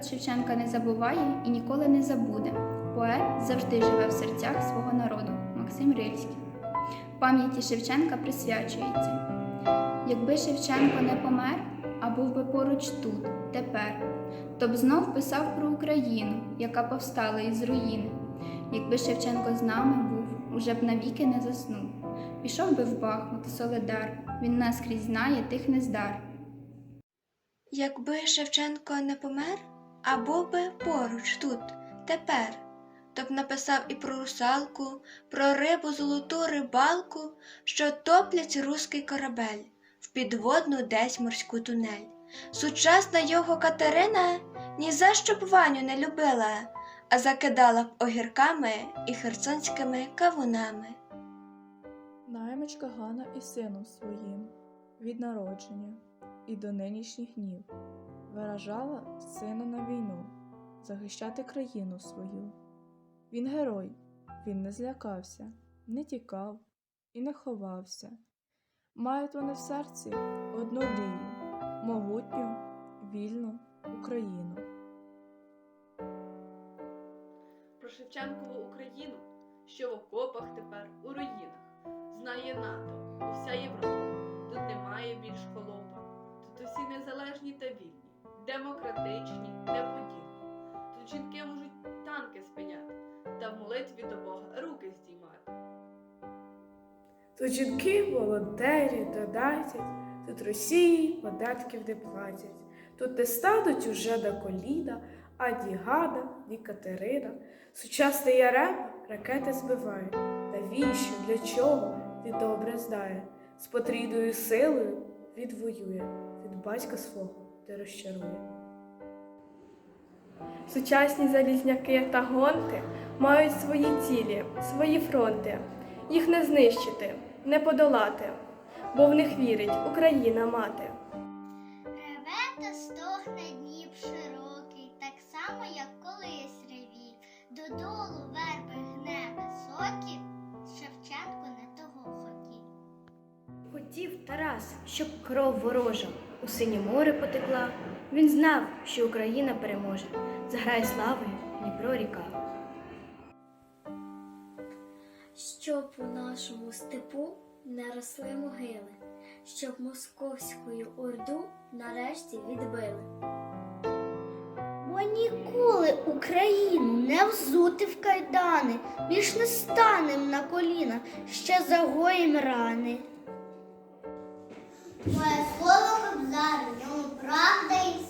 Тарас Шевченка не забуває і ніколи не забуде. Поет завжди живе в серцях свого народу. Максим Рильський. Пам'яті Шевченка присвячується. Якби Шевченко не помер, а був би поруч тут, тепер, то б знов писав про Україну, яка повстала із руїни. Якби Шевченко з нами був, уже б навіки не заснув. Пішов би в Бахмут, Соледар, він наскрізь знає тих нездар. Якби Шевченко не помер, а був би поруч тут, тепер, то б написав і про русалку, про рибу золоту рибалку, що топлять руський корабель в підводну десь морську тунель. Сучасна його Катерина ні за що б Ваню не любила, а закидала б огірками і херсонськими кавунами. Наймичка Гана і сином своїм від народження і до нинішніх днів виражала сина на війну, захищати країну свою. Він герой, він не злякався, не тікав і не ховався. Мають вони в серці одну мрію могутню, вільну Україну. Про Шевченкову Україну, що в окопах тепер у руїнах, знає НАТО, уся Європа. Демократичні, неподільні. Тут жінки можуть танки спиняти та в молитві до Бога руки здіймати. Тут жінки волонтері донатять, тут Росії податків не платять. Тут не стануть уже на коліна ані Гана, ні Катерина. Сучасний ярем ракети збиває. Навіщо, для чого він добре знає. З потрійною силою відвоює, від батька свого не розчарує. Сучасні залізняки та гонти мають свої цілі, свої фронти. Їх не знищити, не подолати, бо в них вірить Україна мати. Реве та стогне Дніп широкий, так само, як колись ревів. Додолу верби гне високі, Шевченко не того хотів. Хотів Тарас, щоб кров ворожа у синє море потекла. Він знав, що Україна переможе. Заграє славою Дніпро ріка. Щоб у нашому степу не росли могили, щоб московську орду нарешті відбили. Бо ніколи Україну не взути в кайдани, більш не станем на коліна, ще загоїм рани. Моє слово в ньому правда і